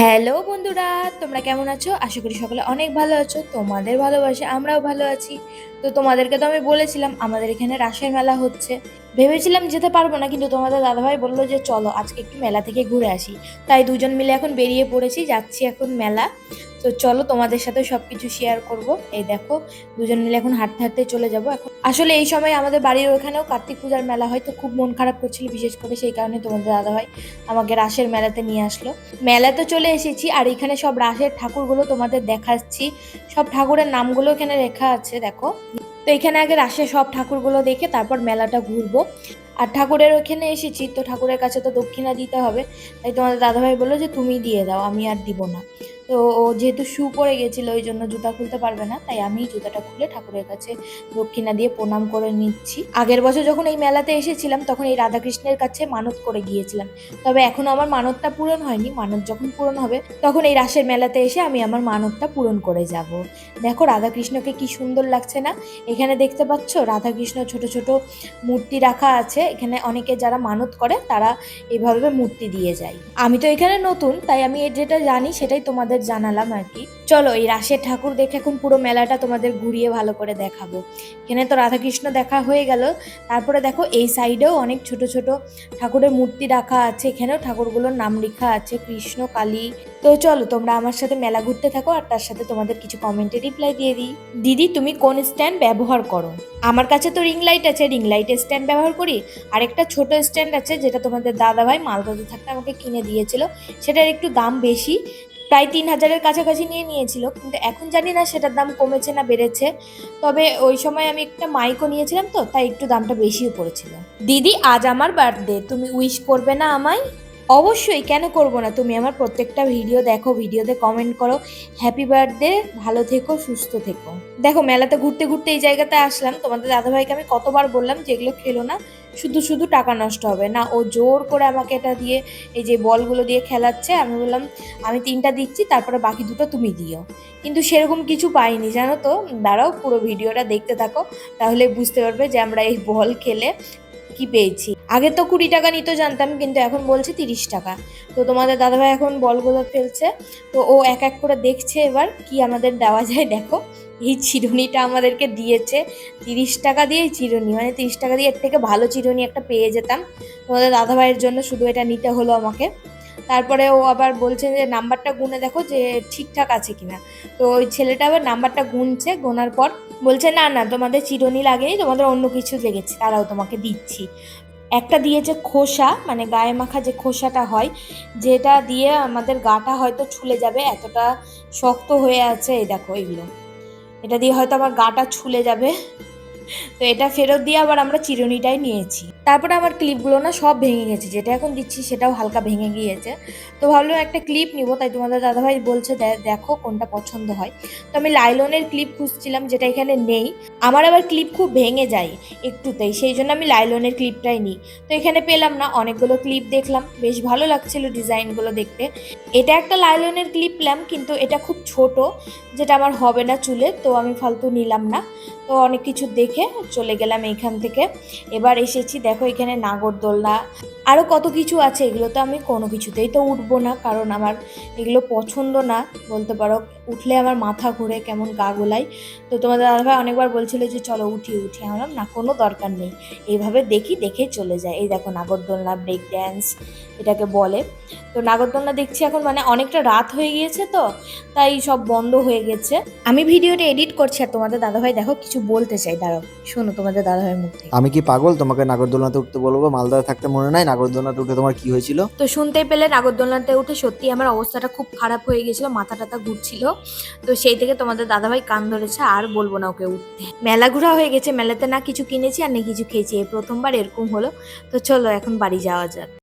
Hello বন্ধুরা, তোমরা কেমন আছো? আশা করি সকলে অনেক ভালো আছো, তোমাদের ভালোবাসে আমরাও ভালো আছি। তো তোমাদেরকে তো আমি বলেছিলাম, আমাদের এখানে রাসের মেলা হচ্ছে। ভেবেছিলাম যেতে পারব না, কিন্তু তোমাদের দাদাভাই বলল যে, চলো, আজকে একটু মেলা থেকে ঘুরে আসি। তাই দুজন মিলে এখন বেরিয়ে পড়েছি, যাচ্ছি এখন মেলা। তো চলো তোমাদের সাথে সব কিছু শেয়ার করব। এই দেখো, দুজন মিলে এখন হাঁটতে হাঁটতে চলে যাব। এখন আসলে এই সময় আমাদের বাড়ির ওখানেও কার্তিক পূজার মেলা হয়, তো খুব মন খারাপ করছিল, বিশেষ করে সেই কারণে তোমাদের দাদা ভাই আমাকে রাসের মেলাতে নিয়ে আসলো। মেলাতে চলে এসেছি, আর এখানে সব রাসের ঠাকুরগুলো তোমাদের দেখাচ্ছি। সব ঠাকুরের নামগুলো এখানে লেখা আছে, দেখো। তো এখানে আগে রাসের সব ঠাকুরগুলো দেখে তারপর মেলাটা ঘুরবো। আর ঠাকুরের ওখানে এসেছি, তো ঠাকুরের কাছে তো দক্ষিণা দিতে হবে। তাই তোমাদের দাদাভাই বলল যে, তুমি দিয়ে দাও, আমি আর দিব না। তো ও যেহেতু শু পরে গেছিল, ওই জন্য জুতা খুলতে পারবে না, তাই আমি জুতাটা খুলে ঠাকুরের কাছে দক্ষিণা দিয়ে প্রণাম করে নিচ্ছি। আগের বছর যখন এই মেলাতে এসেছিলাম, তখন এই রাধাকৃষ্ণের কাছে মানত করে গিয়েছিলাম। তবে এখনও আমার মানতটা পূরণ হয়নি, মানত যখন পূরণ হবে, তখন এই রাসের মেলাতে এসে আমি আমার মানতটা পূরণ করে যাব। দেখো রাধাকৃষ্ণকে কি সুন্দর লাগছে না? এখানে দেখতে পাচ্ছ, রাধাকৃষ্ণ ছোট ছোট মূর্তি রাখা আছে এখানে অনেকে যারা মানত করে, তারা এভাবে মূর্তি দিয়ে যায়। আমি তো এখানে নতুন, তাই আমি যেটা জানি সেটাই তোমাদের জানালাম আর কি। চলো, এই রাশের ঠাকুর দেখে এখন পুরো মেলাটা তোমাদের ঘুরিয়ে ভালো করে দেখাবো। এখানে তো রাধাকৃষ্ণ দেখা হয়ে গেল। তারপরে দেখো, এই সাইডেও অনেক ছোট ছোট ঠাকুরের মূর্তি রাখা আছে। এখানেও ঠাকুরগুলোর নাম লেখা আছে, কৃষ্ণ কালী তো চলো, তোমরা আমার সাথে মেলা ঘুরতে থাকো আর তার সাথে তোমাদের কিছু কমেন্টে রিপ্লাই দিয়ে দিই। দিদি, তুমি কোন স্ট্যান্ড ব্যবহার করো? আমার কাছে তো রিং লাইট আছে রিং লাইটের স্ট্যান্ড ব্যবহার করি। আর একটা ছোট স্ট্যান্ড আছে, যেটা তোমাদের দাদাভাই মালদাতে থাকতে আমাকে কিনে দিয়েছিল। সেটার একটু দাম বেশি, প্রায় তিন হাজারের কাছাকাছি নিয়ে নিয়েছিল। কিন্তু এখন জানি না সেটার দাম কমেছে না বেড়েছে। তবে ওই সময় আমি একটা মাইকও নিয়েছিলাম তো, তাই একটু দামটা বেশিও পড়েছিল। দিদি, আজ আমার বার্থডে তুমি উইশ করবে না আমায়? অবশ্যই, কেন করব না? তুমি আমার প্রত্যেকটা ভিডিও দেখো ভিডিওতে কমেন্ট করো। হ্যাপি বার্থডে ভালো থেকো, সুস্থ থেকো। দেখো, মেলাতে ঘুরতে ঘুরতে এই জায়গাতে আসলাম। তোমাদের দাদাভাইকে আমি কতবার বললাম যে এগুলো খেলো না, শুধু শুধু টাকা নষ্ট হবে। না, ও জোর করে আমাকে এটা দিয়ে, এই যে বলগুলো দিয়ে খেলাচ্ছে। আমি বললাম, আমি তিনটা দিচ্ছি, তারপরে বাকি দুটো তুমি দিও। কিন্তু সেরকম কিছু পাইনি, জানো তো? দাঁড়াও, পুরো ভিডিওটা দেখতে থাকো, তাহলে বুঝতে পারবে যে আমরা এই বল খেলে কি পেয়েছি। আগে তো কুড়ি টাকা নিত জানতাম, কিন্তু এখন বলছে তিরিশ টাকা। তো তোমাদের দাদাভাই এখন বলগুলো ফেলছে। তো ও এক এক করে দেখছে এবার কি আমাদের দেওয়া যায়। দেখো, এই চিরুনিটা আমাদেরকে দিয়েছে। তিরিশ টাকা দিয়ে চিরুনি মানে তিরিশ টাকা দিয়ে এর থেকে ভালো চিরুনি একটা পেয়ে যেতাম। তোমাদের দাদাভাইয়ের জন্য শুধু এটা নিতে হলো আমাকে। তারপরে ও আবার বলছে যে, নাম্বারটা গুনে দেখো যে ঠিকঠাক আছে কিনা। তো ওই ছেলেটা আবার নাম্বারটা গুনছে, গোনার পর বলছে, না না, তোমাদের চিরুনি লাগেনি, তোমাদের অন্য কিছু লেগেছে, তারাও তোমাকে দিচ্ছি। একটা দিয়ে যে খোসা মানে গায়ে মাখা যে খোসাটা হয়, যেটা দিয়ে আমাদের গাটা হয়তো ছুলে যাবে, এতটা শক্ত হয়ে আছে, এই দেখো এগুলো। এটা দিয়ে হয়তো আমার গাটা ছুলে যাবে। তো এটা ফেরত দিয়ে আবার আমরা চিরুনিটাই নিয়েছি। তারপরে আমার ক্লিপগুলো না সব ভেঙে গেছে, যেটা এখন দিচ্ছি সেটাও হালকা ভেঙে গিয়েছে। তো ভাবলাম একটা ক্লিপ নিব, তাই তোমাদের দাদাভাই বলছে, "দে- দেখো কোনটা পছন্দ হয়। তো আমি লাইলনের ক্লিপ খুঁজছিলাম, যেটা এখানে নেই। আমার আবার ক্লিপ খুব ভেঙে যায় একটুতেই, সেই জন্য আমি লাইলনের ক্লিপটাই নিই। তো এখানে পেলাম না, অনেকগুলো ক্লিপ দেখলাম, বেশ ভালো লাগছিল ডিজাইনগুলো দেখতে। এটা একটা লাইলনের ক্লিপ পেলাম কিন্তু এটা খুব ছোট, যেটা আমার হবে না চুলে, তো আমি ফালতু নিলাম না। তো অনেক কিছু দেখে চলে গেলাম এইখান থেকে। এবার এসেছি, দেখো এখানে নাগরদোলনা। আরও কত কিছু আছে, এগুলো তো আমি কোনো কিছুতেই তো উঠবো না, কারণ আমার এগুলো পছন্দ না। বলতে পারো, উঠলে আমার মাথা ঘুরে কেমন গা গোলাই তো তোমাদের দাদাভাই অনেকবার বলছিল যে, চলো উঠি উঠি। আমার না, কোনো দরকার নেই। এইভাবে দেখি, দেখে চলে যায়। এই দেখো নাগরদোলনা ব্রেক ড্যান্স এটাকে বলে। তো নাগরদোলনা দেখছি এখন মানে অনেকটা রাত হয়ে গিয়েছে তো তাই সব বন্ধ হয়ে গেছে। আমি ভিডিওটা এডিট করছি আর তোমাদের দাদাভাই দেখো কিছু বলতে চাই দাঁড়াও শোনো তোমাদের দাদাভাইয়ের মুখ থেকে। আমি কি পাগল? তোমাকে নাগরদোলনাতে উঠতে বলব? মালদায় থাকতে মনে নাই? নাগরদোলনাতে উঠে তোমার কি হয়েছিল? তো শুনতেই পেলে নাগরদোলনাতে উঠে সত্যি আমার অবস্থাটা খুব খারাপ হয়ে গেছিল মাথা টাথা ঘুরছিল। তো সেই থেকে তোমাদের দাদাভাই কান ধরেছে আর বলব না ওকে উঠতে। মেলা ঘোরা হয়ে গেছে মেলাতে না কিছু কিনেছি আর না কিছু খেয়েছি এই প্রথমবার এরকম হলো। তো চলো এখন বাড়ি যাওয়া যাক।